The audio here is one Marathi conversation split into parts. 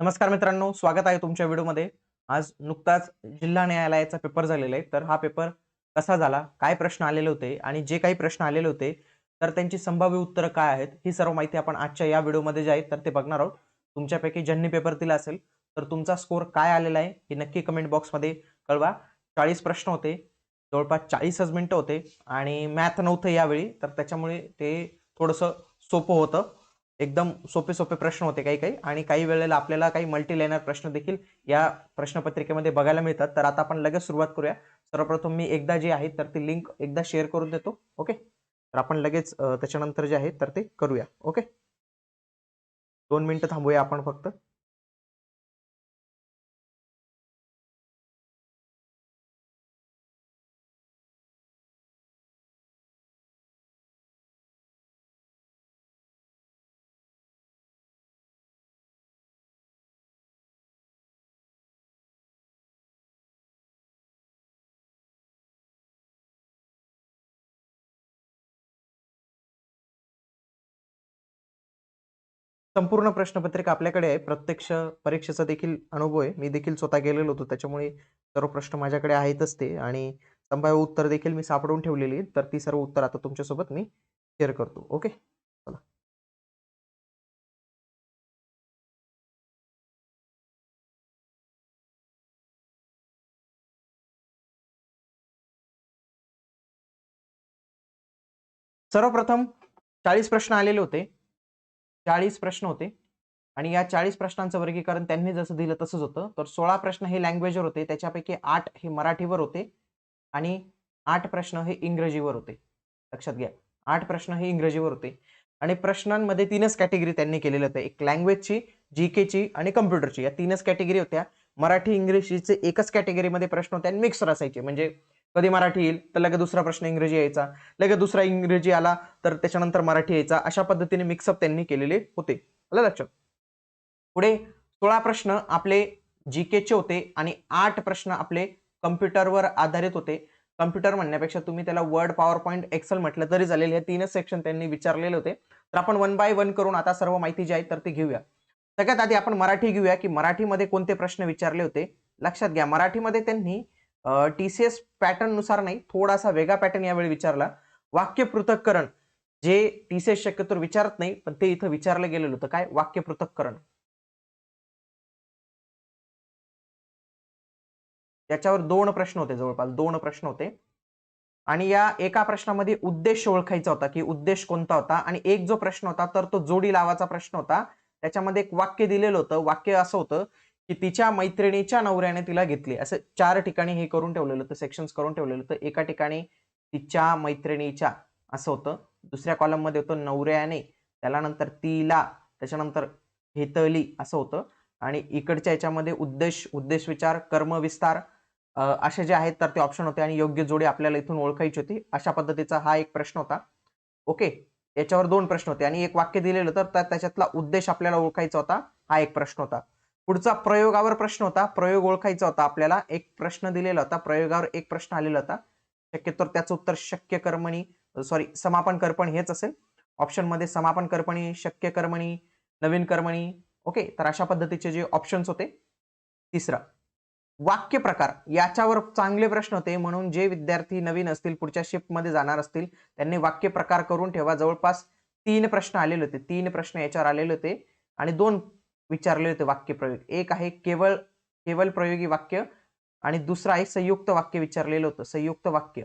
नमस्कार मित्रांनो स्वागत आहे तुमच्या व्हिडिओमध्ये. आज नुकताच जिल्हा न्यायालयाचा पेपर झालेला आहे. तर हा पेपर कसा झाला काय प्रश्न आलेले होते आणि जे काही प्रश्न आलेले होते तर त्यांची संभाव्य उत्तरं काय आहेत ही सर्व माहिती आपण आजच्या या व्हिडिओमध्ये जे आहे तर ते बघणार आहोत. तुमच्यापैकी ज्यांनी पेपर दिला असेल तर तुमचा स्कोर काय आलेला आहे हे नक्की कमेंट बॉक्समध्ये कळवा. चाळीस प्रश्न होते जवळपास चाळीसच मिनिटं होते आणि मॅथ नव्हतं यावेळी तर त्याच्यामुळे ते थोडंसं सोपं होतं. एकदम सोपे सोपे प्रश्न होते काही काही. आणि काही वेळेला आपल्याला काही मल्टी लेनर प्रश्न देखील या प्रश्नपत्रिकेमध्ये बघायला मिळतात. तर आता आपण लगेच सुरुवात करूया. सर्वप्रथम मी एकदा जी आहे तर ती लिंक एकदा शेअर करून देतो. ओके तर आपण लगेच त्याच्यानंतर जे आहे तर ते करूया. ओके दोन मिनिटं थांबूया आपण फक्त. संपूर्ण प्रश्नपत्रिका आपल्याकडे आहे. प्रत्यक्ष परीक्षेचा देखील अनुभव आहे. मी देखील स्वतः गेलेलो होतो. त्याच्यामुळे सर्व प्रश्न माझ्याकडे आहेतच ते. आणि संभाव्य उत्तर देखील मी सापडून ठेवलेली आहेत. तर ती सर्व उत्तर आता तुमच्यासोबत मी शेअर करतो. ओके चला. सर्वप्रथम चाळीस प्रश्न आलेले होते. चाळीस प्रश्न होते. आणि या चाळीस प्रश्नांचं वर्गीकरण त्यांनी जसं दिलं तसंच होतं. तर सोळा प्रश्न हे लँग्वेजवर होते. त्याच्यापैकी आठ हे मराठीवर होते. आणि आठ प्रश्न हे इंग्रजीवर होते. लक्षात घ्या. आठ प्रश्न हे इंग्रजीवर होते. आणि प्रश्नांमध्ये तीनच कॅटेगरी त्यांनी केलेलं होतं. एक लँग्वेजची जी केची आणि कम्प्युटरची या तीनच कॅटेगरी होत्या. मराठी इंग्रजीचे एकच कॅटेगरीमध्ये प्रश्न होते आणि मिक्सर असायचे. म्हणजे कधी मराठी येईल तर लगेच दुसरा प्रश्न इंग्रजी यायचा. लगेच दुसरा इंग्रजी आला तर त्याच्यानंतर मराठी यायचा. अशा पद्धतीने मिक्सअप त्यांनी केलेले होते. आलं लक्षात? पुढे सोळा प्रश्न आपले जी केचे होते आणि आठ प्रश्न आपले कम्प्युटरवर आधारित होते. कम्प्युटर म्हणण्यापेक्षा तुम्ही त्याला वर्ड पॉवर पॉईंट एक्सेल म्हटलं तरी चालेल. हे तीनच सेक्शन त्यांनी विचारलेले होते. तर आपण वन बाय वन करून आता सर्व माहिती जी आहे तर ती घेऊया. सगळ्यात आधी आपण मराठी घेऊया की मराठीमध्ये कोणते प्रश्न विचारले होते? लक्षात घ्या मराठीमध्ये त्यांनी टी सी एस पॅटर्ननुसार नाही थोडासा वेगळा पॅटर्न यावेळी विचारला. वाक्य पृथक्करण. जे टी सी एस शक्यतो विचारत नाही पण ते इथं विचारलं गेलेलं होतं. काय? वाक्य पृथक्करण. त्याच्यावर दोन प्रश्न होते जवळपास दोन प्रश्न होते. आणि या एका प्रश्नामध्ये उद्देश ओळखायचा होता की उद्देश कोणता होता? आणि एक जो प्रश्न होता तर तो जोडी लावाचा प्रश्न होता. त्याच्यामध्ये एक वाक्य दिलेलं होतं. वाक्य असं होतं की तिच्या मैत्रिणीच्या नवऱ्याने तिला घेतली. असं चार ठिकाणी हे करून ठेवलेलं होतं सेक्शन्स करून ठेवलेलं होतं. एका ठिकाणी तिच्या मैत्रिणीच्या असं होतं. दुसऱ्या कॉलममध्ये होतं नवऱ्याने त्याला नंतर तिला त्याच्यानंतर घेतली असं होतं. आणि इकडच्या याच्यामध्ये उद्देश उद्देश विचार कर्म विस्तार असे जे आहेत तर ते ऑप्शन होते. आणि योग्य जोडी आपल्याला इथून ओळखायची होती. अशा पद्धतीचा हा एक प्रश्न होता. ओके याच्यावर दोन प्रश्न होते. आणि एक वाक्य दिलेलं तर त्याच्यातला उद्देश आपल्याला ओळखायचा होता. हा एक प्रश्न होता. पुढचा प्रयोगावर प्रश्न होता प्रयोग ओळखायचा होता. आपल्याला एक प्रश्न दिलेला होता प्रयोगावर एक प्रश्न आलेला होता. शक्यतो त्याचं उत्तर शक्य कर्मणी सॉरी समापन कर्पण हेच असेल. ऑप्शनमध्ये समापन कर्पणी शक्य कर्मणी नवीन कर्मणी. ओके तर अशा पद्धतीचे जे ऑप्शन्स होते. तिसरा वाक्य प्रकार. याच्यावर चांगले प्रश्न होते. म्हणून जे विद्यार्थी नवीन असतील पुढच्या शिफ्टमध्ये जाणार असतील त्यांनी वाक्य प्रकार करून ठेवा. जवळपास तीन प्रश्न आलेले होते. तीन प्रश्न याच्यावर आलेले होते. आणि दोन विचारले होते वाक्यप्रयोग. एक आहे केवळ केवळ प्रयोगी वाक्य आणि दुसरं आहे संयुक्त वाक्य विचारलेलं होतं संयुक्त वाक्य.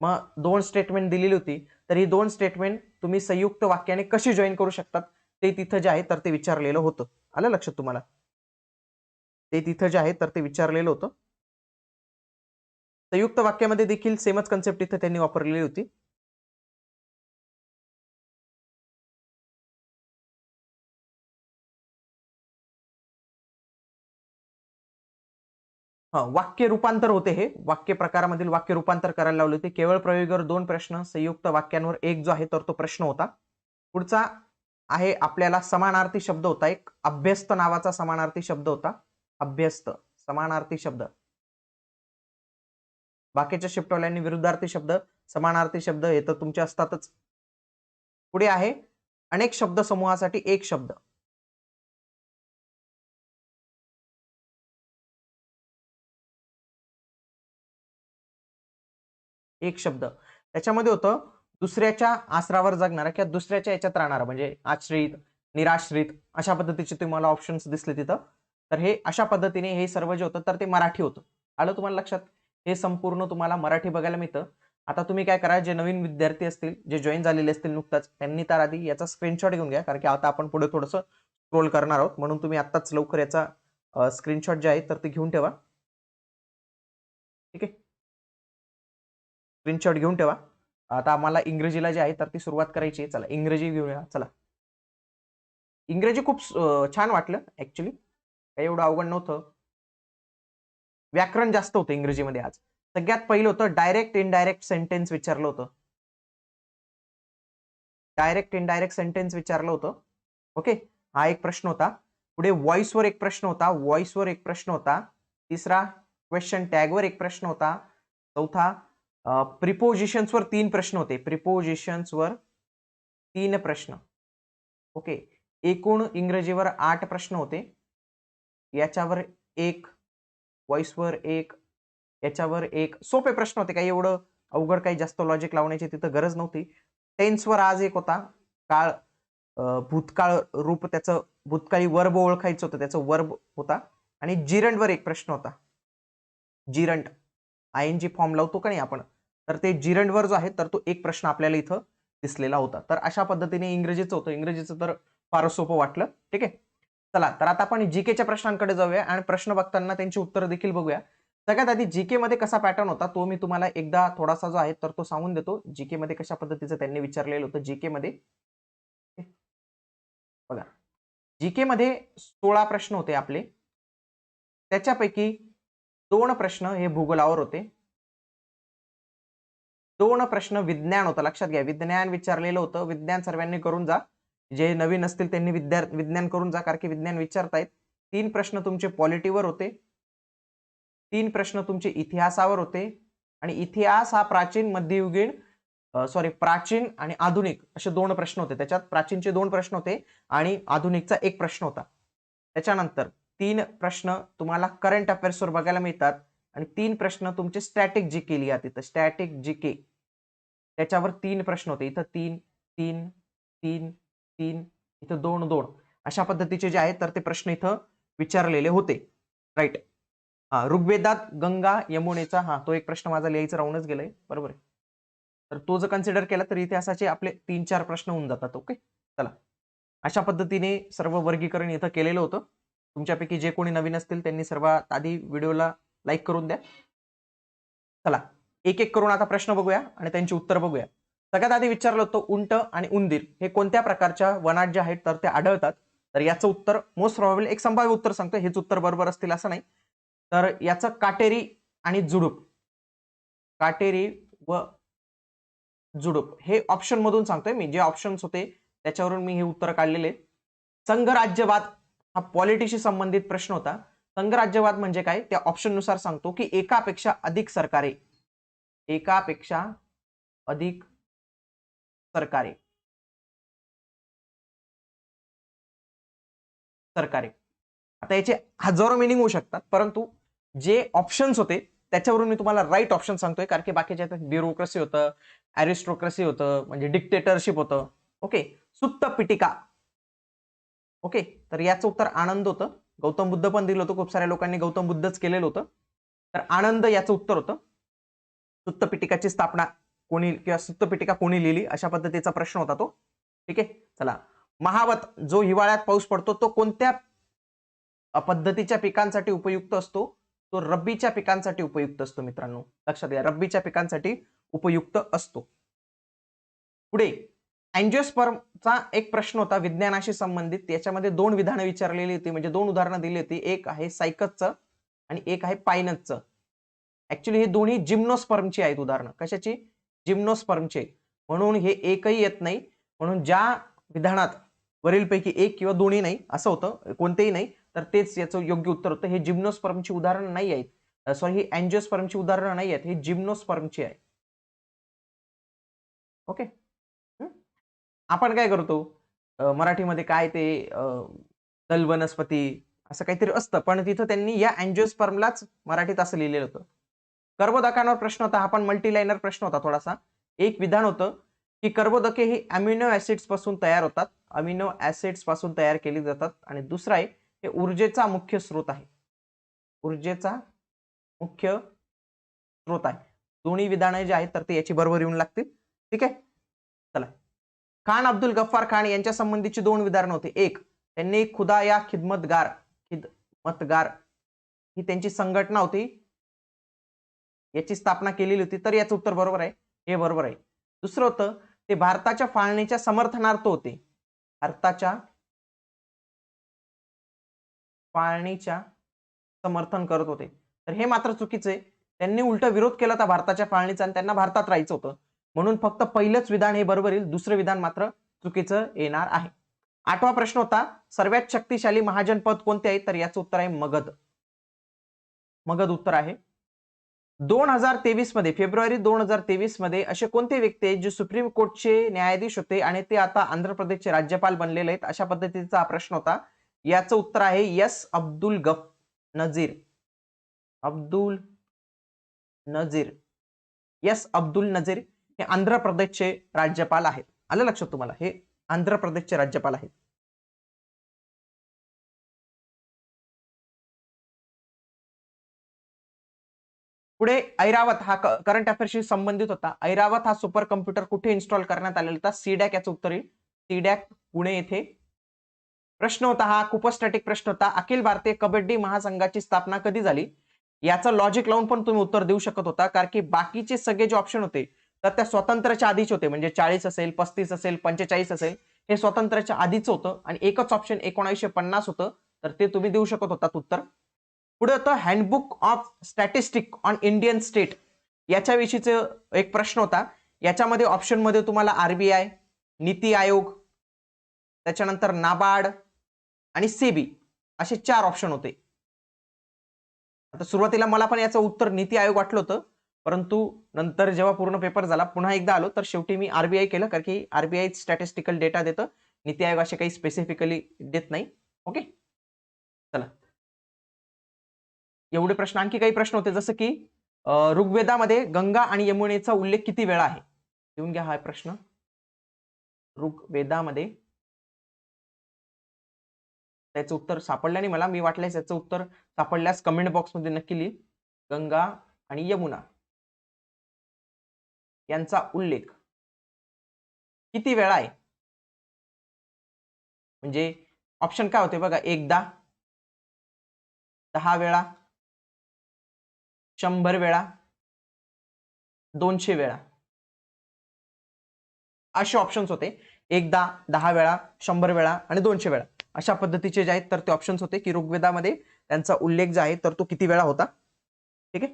मग दोन स्टेटमेंट दिलेली होती तर ही दोन स्टेटमेंट तुम्ही संयुक्त वाक्याने कशी जॉईन करू शकतात? ते तिथं जे आहे तर ते विचारलेलं होतं. आलं लक्षात तुम्हाला? ते तिथं जे आहे तर ते विचारलेलं होतं. संयुक्त वाक्यामध्ये देखील सेमच कन्सेप्ट इथं त्यांनी वापरलेली होती. वाक्य रूपांतर होते हे. वाक्य प्रकारामधील वाक्य रूपांतर करायला लावले होते. केवळ प्रयोगावर दोन प्रश्न संयुक्त वाक्यांवर एक जो आहे तर तो प्रश्न होता. पुढचा आहे आपल्याला समानार्थी शब्द होता एक. अभ्यस्त नावाचा समानार्थी शब्द होता. अभ्यस्त समानार्थी शब्द. बाकीच्या शिफ्टवाल्यांनी विरुद्धार्थी शब्द समानार्थी शब्द हे तर तुमचे असतातच. पुढे आहे अनेक शब्द समूहासाठी एक शब्द. एक शब्द. त्याच्यामध्ये होतं दुसऱ्याच्या आसरावर जगणारा किंवा दुसऱ्याच्या याच्यात राहणारा म्हणजे आश्रित निराश्रित अशा पद्धतीचे तुम्हाला ऑप्शन्स दिसले तिथं. तर हे अशा पद्धतीने हे सर्व जे होतं तर ते मराठी होतं. आलं तुम्हाला लक्षात? हे संपूर्ण तुम्हाला मराठी बघायला मिळतं. आता तुम्ही काय करा जे नवीन विद्यार्थी असतील जे जॉईन झालेले असतील नुकताच त्यांनी तर आधी याचा स्क्रीनशॉट घेऊन घ्या कारण की आता आपण पुढे थोडंसं स्क्रोल करणार आहोत. म्हणून तुम्ही आत्ताच लवकर याचा स्क्रीनशॉट जे आहे तर ते घेऊन ठेवा. ठीक आहे? स्क्रीनशॉट घेऊन ठेवा. आता आम्हाला इंग्रजीला जे आहे तर ती सुरुवात करायची आहे. चला इंग्रजी घेऊया. चला. इंग्रजी खूप छान वाटलं ऍक्च्युली काही एवढं अवघड नव्हतं. व्याकरण जास्त होतं इंग्रजीमध्ये आज. सगळ्यात पहिलं होतं डायरेक्ट इनडायरेक्ट सेंटेन्स विचारलं होतं. डायरेक्ट इनडायरेक्ट सेंटेन्स विचारलं होतं. ओके हा एक प्रश्न होता. पुढे व्हॉइसवर एक प्रश्न होता. व्हॉइसवर एक प्रश्न होता. तिसरा क्वेश्चन टॅगवर एक प्रश्न होता. चौथा प्रिपोजिशन्सवर तीन प्रश्न होते. प्रिपोजिशन्सवर तीन प्रश्न. ओके एकूण इंग्रजीवर आठ प्रश्न होते. याच्यावर एक व्हॉइसवर एक याच्यावर एक. सोपे प्रश्न होते. काही एवढं अवघड काही जास्त लॉजिक लावण्याची तिथं गरज नव्हती. टेन्सवर आज एक होता. काळ भूतकाळ रूप त्याचं भूतकाळी वर्ब ओळखायचं होतं. त्याचं वर्ब होता. आणि जिरंटवर एक प्रश्न होता. जिरंट आय एन जी फॉर्म लावतो का नाही आपण? तर ते जिरंडवर जो आहे तर तो एक प्रश्न आपल्याला इथं दिसलेला होता. तर अशा पद्धतीने इंग्रजीचं होतं. इंग्रजीचं तर फार सोपं वाटलं. ठीक आहे? चला तर आता आपण जीकेच्या प्रश्नांकडे जाऊया आणि प्रश्न बघताना त्यांची उत्तरं देखील बघूया. सगळ्यात आधी जीके मध्ये कसा पॅटर्न होता तो मी तुम्हाला एकदा थोडासा जो आहे तर तो सांगून देतो. जीके मध्ये कशा पद्धतीचं त्यांनी विचारलेलं होतं जीके मध्ये बघा. जीके मध्ये सोळा प्रश्न होते आपले. त्याच्यापैकी दोन प्रश्न हे भूगोलावर होते. दोन प्रश्न विज्ञान होतं. लक्षात घ्या. विज्ञान विचारलेलं होतं. विज्ञान सर्वांनी करून जा. जे नवीन असतील त्यांनी विद्या विज्ञान करून जा कारण की विज्ञान विचारतायत. तीन प्रश्न तुमचे पॉलिटीवर होते. तीन प्रश्न तुमचे इतिहासावर होते. आणि इतिहास हा प्राचीन मध्ययुगीन सॉरी प्राचीन आणि आधुनिक असे दोन प्रश्न होते. त्याच्यात प्राचीनचे दोन प्रश्न होते आणि आधुनिकचा एक प्रश्न होता. त्याच्यानंतर तीन प्रश्न तुम्हाला करंट अफेअर्सवर बघायला मिळतात. आणि तीन प्रश्न तुमचे स्टॅटिक जी के लिहा तिथं स्टॅटिक जी के त्याच्यावर तीन प्रश्न होते. इथं तीन तीन तीन तीन इथं दोन दोन. अशा पद्धतीचे जे आहेत तर ते प्रश्न इथं विचारलेले होते. राईट हा ऋग्वेदात गंगा यमुनेचा हा तो एक प्रश्न माझा लिहायचं राहूनच गेलाय. बरोबर आहे. तर तो जर कन्सिडर केला तर इतिहासाचे आपले तीन चार प्रश्न होऊन जातात. ओके चला. अशा पद्धतीने सर्व वर्गीकरण इथं केलेलं होतं. तुमच्यापैकी जे कोणी नवीन असतील त्यांनी सर्वात आधी व्हिडिओला लाईक करून द्या. चला एक एक करून आता प्रश्न बघूया आणि त्यांची उत्तर बघूया. सगळ्यात आधी विचारलं होतं उंट आणि उंदीर हे कोणत्या प्रकारच्या वनात जे आहेत तर ते आढळतात. तर याचं उत्तर मोस्ट प्रॉबेबल एक संभाव्य उत्तर सांगतो हेच उत्तर बरोबर असतील असं नाही. तर याचं काटेरी आणि जुडूप काटेरी व जुडूप हे ऑप्शन मधून सांगतोय मी. जे ऑप्शन्स होते त्याच्यावरून मी हे उत्तर काढलेले. संघराज्यवाद हा पॉलिटीशी संबंधित प्रश्न होता. संघराज्यवाद म्हणजे काय? त्या ऑप्शननुसार सांगतो की एकापेक्षा अधिक सरकारे. एकापेक्षा अधिक सरकारे. सरकारे. आता याचे हजारो मिनिंग होऊ शकतात परंतु जे ऑप्शन्स होते त्याच्यावरून मी तुम्हाला राईट ऑप्शन सांगतोय कारण की बाकीच्या ब्युरोक्रेसी होतं अरिस्टोक्रेसी होतं म्हणजे डिक्टेटरशिप होतं. ओके सुत्त पिटिका. ओके तर याचं उत्तर आनंद होतं. गौतम बुद्ध पण दिलं होतं खूप साऱ्या लोकांनी गौतम बुद्धच केलेलं होतं. तर आनंद याचं उत्तर होतं. सुत्तपिटिकाची स्थापना कोणी किंवा सुत्तपिटिका कोणी लिहिली अशा पद्धतीचा प्रश्न होता तो. ठीक आहे? चला. महावत जो हिवाळ्यात पाऊस पडतो तो कोणत्या पद्धतीच्या पिकांसाठी उपयुक्त असतो? तो रब्बीच्या पिकांसाठी उपयुक्त असतो मित्रांनो. लक्षात घ्या रब्बीच्या पिकांसाठी उपयुक्त असतो. पुढे अँजिओस्पर्मचा एक प्रश्न होता विज्ञानाशी संबंधित. याच्यामध्ये दोन विधानं विचारलेली होती. म्हणजे दोन उदाहरणं दिली होती. एक आहे सायकसचं आणि एक आहे पायनसचं ऍक्च्युली हे दोन्ही जिम्नोस्पर्मची आहेत उदाहरणं. कशाची? जिम्नोस्पर्मची. म्हणून हे एकही येत नाही. म्हणून ज्या विधानात वरीलपैकी एक किंवा दोन्ही नाही असं होतं कोणतेही नाही तर तेच याचं योग्य उत्तर होतं. हे जिम्नोस्पर्मची उदाहरणं नाही आहेत. सॉरी ही अँजिओस्पर्मची उदाहरणं नाही आहेत. हे जिम्नोस्पर्मची आहे. ओके आपण काय करतो? मराठीमध्ये काय ते अं, दल वनस्पती असं काहीतरी असतं पण तिथं त्यांनी या अँजिओस्पर्मलाच मराठीत असं लिहिलेलं होतं. कर्बोदकांवर प्रश्न होता हा पण मल्टीलाइनर प्रश्न होता थोडासा. एक विधान होतं की कर्बोदके ही अमिनो ऍसिड्सपासून तयार होतात. अमिनो ऍसिड्सपासून तयार केली जातात आणि दुसरा आहे हे ऊर्जेचा मुख्य स्रोत आहे. ऊर्जेचा मुख्य स्रोत आहे. दोन्ही विधानं जे आहेत तर ते याची बरोबर येऊन लागतील. ठीक आहे? चला. खान अब्दुल गफ्फार खान यांच्या संबंधीची दोन उदाहरणं होती. एक त्यांनी खुदा या खिदमतगार खिदमतगार ही त्यांची संघटना होती. याची स्थापना केलेली होती तर याचं उत्तर बरोबर आहे. हे बरोबर आहे. दुसरं होतं ते भारताच्या फाळणीच्या समर्थनार्थ होते. भारताच्या फाळणीच्या समर्थन करत होते. तर हे मात्र चुकीचे त्यांनी उलट विरोध केला होता भारताच्या फाळणीचा आणि त्यांना भारतात राहायचं होतं. म्हणून फक्त पहिलंच विधान हे बरोबर येईल दुसरं विधान मात्र चुकीचं येणार आहे. आठवा प्रश्न होता सर्वात शक्तिशाली महाजनपद कोणते आहे? तर याचं उत्तर आहे मगध. मगध उत्तर आहे. दोन हजार तेवीसमध्ये फेब्रुवारी दोन हजार तेवीसमध्ये असे कोणते व्यक्ती आहेत जे सुप्रीम कोर्टचे न्यायाधीश होते आणि ते आता आंध्र प्रदेशचे राज्यपाल बनलेले आहेत? अशा पद्धतीचा हा प्रश्न होता. याचं उत्तर आहे यस अब्दुल गफ नजीर. अब्दुल नजीर. यस अब्दुल नजीर. हे आंध्र प्रदेशचे राज्यपाल आहेत. आलं लक्षात तुम्हाला? हे आंध्र प्रदेशचे राज्यपाल आहेत. पुढे ऐरावत हा करंट अफेअरशी संबंधित होता. ऐरावत हा सुपर कम्प्युटर कुठे इन्स्टॉल करण्यात आलेला होता? सीडॅक याचं उत्तर येईल. सीडॅक पुणे येथे. प्रश्न होता हा खूपच स्टॅटिक प्रश्न होता. अखिल भारतीय कबड्डी महासंघाची स्थापना कधी झाली? याचं लॉजिक लावून पण तुम्ही उत्तर देऊ शकत होता कारण की बाकीचे सगळे जे ऑप्शन होते तर त्या स्वातंत्र्याच्या आधीच होते. म्हणजे चाळीस असेल पस्तीस असेल पंचेचाळीस असेल हे स्वातंत्र्याच्या आधीच होतं आणि एकच ऑप्शन एकोणीसशे पन्नास होतं. तर ते तुम्ही देऊ शकत होतात उत्तर. पुढे होतं handbook of statistic on Indian state याच्याविषयीचं एक प्रश्न होता. याच्यामध्ये ऑप्शनमध्ये तुम्हाला आरबीआय नीती आयोग त्याच्यानंतर नाबार्ड आणि सेबी असे चार ऑप्शन होते. आता सुरुवातीला मला पण याचं उत्तर नीती आयोग वाटलं होतं. परंतु नंतर जेव्हा पूर्ण पेपर झाला पुन्हा एकदा आलो तर शेवटी मी आरबीआय केलं कारण की आरबीआय स्टॅटिस्टिकल डेटा देतं. नीती आयोग असे काही स्पेसिफिकली देत नाही. ओके चला. एवढे प्रश्न आणखी काही प्रश्न होते जसं की ऋग्वेदामध्ये गंगा आणि यमुनेचा उल्लेख किती वेळा आहे? लिहून घ्या हा प्रश्न. ऋग्वेदामध्ये त्याचं उत्तर सापडलं नाही मला. मी वाटल्यास याचं उत्तर सापडल्यास कमेंट बॉक्समध्ये नक्की लिही. गंगा आणि यमुना. यांचा उल्लेख. किती वेळा आहे? म्हणजे ऑप्शन काय होते बघा एकदा दहा वेळा शंभर वेळा दोनशे वेळा. असे ऑप्शन्स होते. एकदा दहा वेळा शंभर वेळा आणि दोनशे वेळा. अशा पद्धतीचे जे आहेत तर ते ऑप्शन्स होते की ऋग्वेदामध्ये त्यांचा उल्लेख जो आहे तर तो किती वेळा होता? ठीक आहे?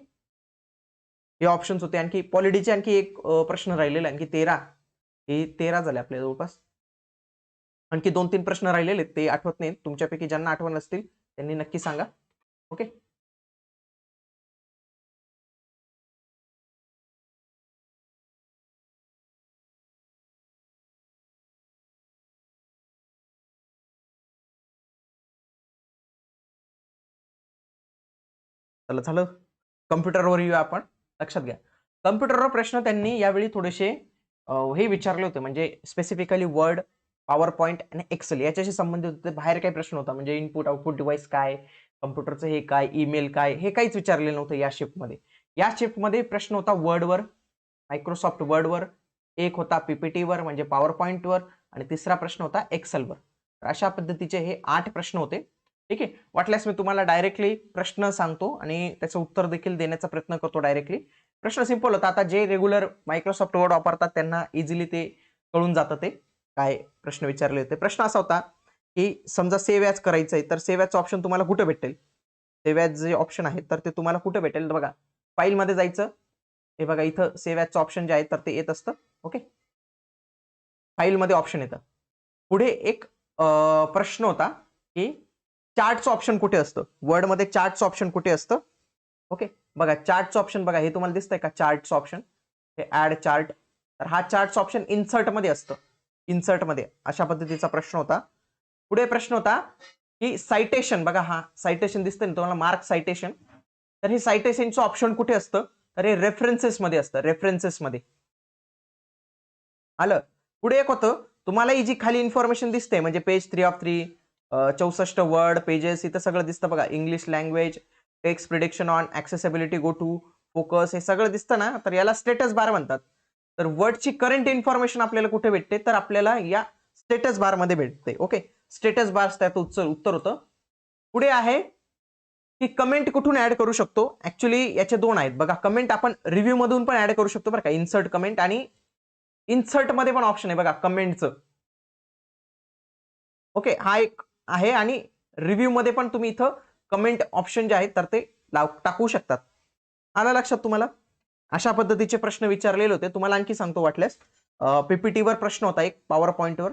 हे ऑप्शन्स होते. आणखी पॉलिटीचे आणखी एक प्रश्न राहिलेला आणखी तेरा. हे तेरा झाले आपल्या जवळपास. आणखी दोन तीन प्रश्न राहिलेले ते आठवत नाहीत. तुमच्यापैकी ज्यांना आठवण असतील त्यांनी नक्की सांगा. ओके? चला झालं. कम्प्युटरवर येऊया आपण. लक्षात घ्या. कम्प्युटरवर प्रश्न त्यांनी यावेळी थोडेसे हे विचारले होते. म्हणजे स्पेसिफिकली वर्ड पॉवर पॉईंट आणि एक्सेल याच्याशी संबंधित होते. बाहेर काही प्रश्न होता. म्हणजे इनपुट आउटपुट डिव्हाइस काय कम्प्युटरचं हे काय ईमेल काय हे काहीच विचारलेलं नव्हतं या शिफ्टमध्ये या शिफ्टमध्ये प्रश्न होता वर्डवर मायक्रोसॉफ्ट वर्डवर एक होता पीपीटीवर म्हणजे पॉवर पॉईंटवर आणि तिसरा प्रश्न होता एक्सेलवर तर अशा पद्धतीचे हे आठ प्रश्न होते. ठीक आहे? वाटल्यास मी तुम्हाला डायरेक्टली प्रश्न सांगतो आणि त्याचं उत्तर देखील देण्याचा प्रयत्न करतो डायरेक्टली प्रश्न सिंपल होता. आता जे रेग्युलर मायक्रोसॉफ्ट वर्ड वापरतात त्यांना इझिली ते कळून जातं ते. काय प्रश्न विचारले होते? प्रश्न असा होता की समजा सेव्ह ॲज करायचं आहे तर सेव्ह ॲजचं ऑप्शन तुम्हाला कुठं भेटेल? सेव्ह ॲज जे ऑप्शन आहे तर ते तुम्हाला कुठं भेटेल? बघा फाईलमध्ये जायचं. हे बघा इथं सेव्ह ॲजचं ऑप्शन जे आहे तर ते येत असतं. ओके? फाईलमध्ये ऑप्शन येतं. पुढे एक प्रश्न होता की चार्टचं ऑप्शन कुठे असतं? वर्डमध्ये चार्टचं ऑप्शन कुठे असतं? ओके बघा चार्टचं ऑप्शन बघा हे तुम्हाला दिसतंय का? चार्टचं ऑप्शन. हे ऍड चार्ट तर हा चार्टचं ऑप्शन इन्सर्टमध्ये असतं. इन्सर्टमध्ये. अशा पद्धतीचा प्रश्न होता. पुढे प्रश्न होता की सायटेशन बघा हा सायटेशन दिसतंय ना तुम्हाला मार्क सायटेशन तर हे सायटेशनचं ऑप्शन कुठे असतं? तर हे रेफरन्सेस मध्ये असतं रेफरन्सेसमध्ये आलं? पुढे एक होतं तुम्हाला ही जी खाली इन्फॉर्मेशन दिसते म्हणजे पेज थ्री ऑफ थ्री चौसष्ट वर्ड पेजेस इथं सगळं दिसतं बघा. English language text prediction on accessibility go to focus हे सगळं दिसतं ना? तर याला स्टेटस बार म्हणतात. तर वर्डची करंट इन्फॉर्मेशन आपल्याला कुठे भेटते? तर आपल्याला या स्टेटस बारमध्ये भेटते. ओके स्टेटस बार त्यात उत्तर उत्तर होतं. पुढे आहे की कमेंट कुठून ऍड करू शकतो? ऍक्च्युली याचे दोन आहेत. बघा कमेंट आपण रिव्ह्यू मधून पण ऍड करू शकतो बरं का. इन्सर्ट कमेंट आणि इन्सर्टमध्ये पण ऑप्शन आहे बघा कमेंटचं ओके हा एक आहे आणि रिव्ह्यू मध्ये पण तुम्ही इथं कमेंट ऑप्शन जे आहेत तर ते लाव टाकू शकतात. आलं लक्षात तुम्हाला? अशा पद्धतीचे प्रश्न विचारलेले होते. तुम्हाला आणखी सांगतो वाटल्यास. पीपीटीवर वर प्रश्न होता एक पॉवर पॉईंटवर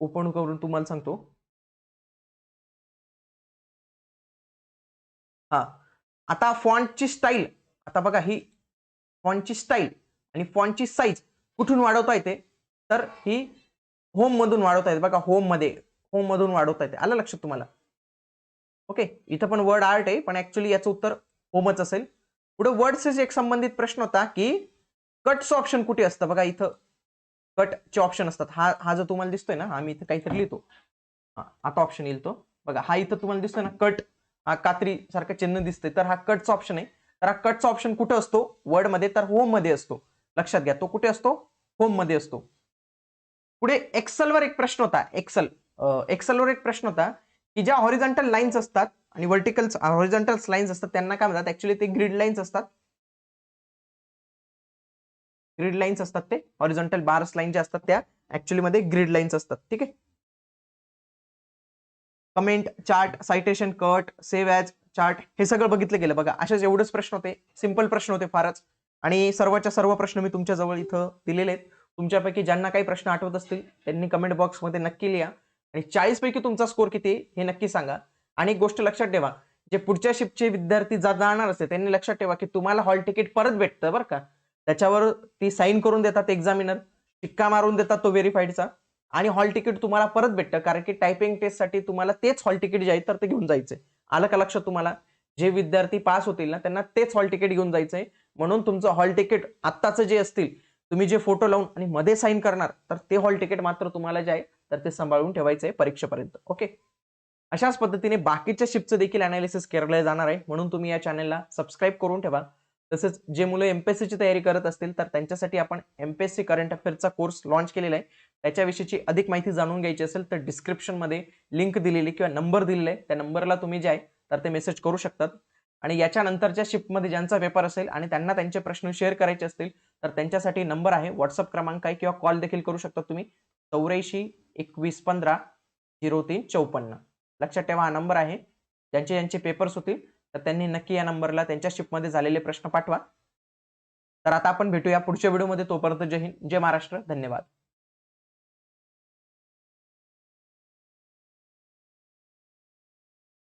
ओपन करून तुम्हाला सांगतो. हा. आता फॉन्टची स्टाईल आता बघा ही फॉन्टची स्टाईल आणि फॉन्टची साईज कुठून वाढवता येते? तर ही होम मधून वाढवता येते. बघा होममध्ये होम मधून वाढवता येते. आलं लक्षात तुम्हाला? ओके इथं पण वर्ड आर्ट आहे पण ऍक्च्युली याचं उत्तर होमच असेल. पुढे वर्ड्सचे एक संबंधित प्रश्न होता की कटचं ऑप्शन कुठे असतं? बघा इथं कटचे ऑप्शन असतात. हा हा जो तुम्हाला दिसतोय ना हा मी इथं काहीतरी लिहितो. आता ऑप्शन येईल तो. बघा हा इथं तुम्हाला दिसतोय ना कट हा कात्री सारखं चिन्ह दिसतंय. तर हा कटचा ऑप्शन आहे. तर हा कटचा ऑप्शन कुठे असतो? वर्डमध्ये तर होममध्ये असतो. लक्षात घ्या तो कुठे असतो? होममध्ये असतो. पुढे एक्सलवर एक प्रश्न होता एक्सेल एक्सलवर एक प्रश्न होता की ज्या हॉरिझॉन्टल लाईन्स असतात आणि वर्टिकल हॉरिझॉन्टल लाईन्स असतात त्यांना काय म्हणतात? ऍक्च्युली ते ग्रीड लाईन्स असतात. ग्रीड लाईन्स असतात ते. हॉरिझॉन्टल बार्स लाईन ज्या असतात त्या ऍक्च्युअली मध्ये ग्रीड लाईन्स असतात. ठीक आहे? Comment chart citation cut save as chart हे सगळं बघितलं गेलं. बघा असेच एवढेच प्रश्न होते. सिंपल प्रश्न होते फारच. आणि सर्वच्या सर्व प्रश्न मी तुमच्या जवळ इथं दिलेले आहेत. तुमच्यापैकी ज्यांना काही प्रश्न आठवत असतील त्यांनी कमेंट बॉक्समध्ये नक्की लिहा. आणि चाळीस पैकी तुमचा स्कोर किती हे नक्की सांगा. आणि एक गोष्ट लक्षात ठेवा जे पुढच्या शिफ्टचे विद्यार्थी जा जाणार असते त्यांनी लक्षात ठेवा की तुम्हाला हॉल तिकीट परत भेटतं बरं का. त्याच्यावर ती साईन करून देतात एक्झामिनर शिक्का मारून देतात तो व्हेरीफाईडचा आणि हॉल तिकीट तुम्हाला परत भेटतं कारण की टायपिंग टेस्टसाठी तुम्हाला तेच हॉल तिकीट जे आहे तर ते घेऊन जायचंय. आलं का लक्षात तुम्हाला? जे विद्यार्थी पास होतील ना त्यांना तेच हॉल तिकीट घेऊन जायचंय. म्हणून तुमचं हॉल तिकीट आत्ताचं जे असतील तुम्ही जे फोटो लावून आणि मध्ये साईन करणार तर ते हॉल तिकीट मात्र तुम्हाला जे आहे तर ते सांभाळून ठेवायचं आहे परीक्षेपर्यंत. ओके अशाच पद्धतीने बाकीच्या शिपचं देखील अनालिसिस केलं जाणार आहे म्हणून तुम्ही या चॅनलला सबस्क्राईब करून ठेवा. तसेच जे मुलं एमपीएससीची तयारी करत असतील तर त्यांच्यासाठी आपण एमपीएससी करंट अफेअरचा कोर्स लॉन्च केलेला आहे. त्याच्याविषयीची अधिक माहिती जाणून घ्यायची असेल तर डिस्क्रिप्शनमध्ये लिंक दिलेली किंवा नंबर दिलेला आहे. त्या नंबरला तुम्ही जे आहे तर ते मेसेज करू शकतात. आणि याच्यानंतरच्या शिफ्टमध्ये ज्यांचा पेपर असेल आणि त्यांना त्यांचे प्रश्न शेअर करायचे असतील तर त्यांच्यासाठी नंबर आहे. व्हॉट्सअप क्रमांक आहे किंवा कॉल देखील करू शकता तुम्ही. चौऱ्याऐंशी एकवीस पंधरा झिरो तीन चौपन्न. लक्षात ठेवा हा नंबर आहे. ज्यांचे ज्यांचे पेपर्स होतील तर त्यांनी नक्की या नंबरला त्यांच्या शिफ्टमध्ये झालेले प्रश्न पाठवा. तर आता आपण भेटूया पुढच्या व्हिडिओमध्ये तोपर्यंत जय हिंद जय महाराष्ट्र. धन्यवाद.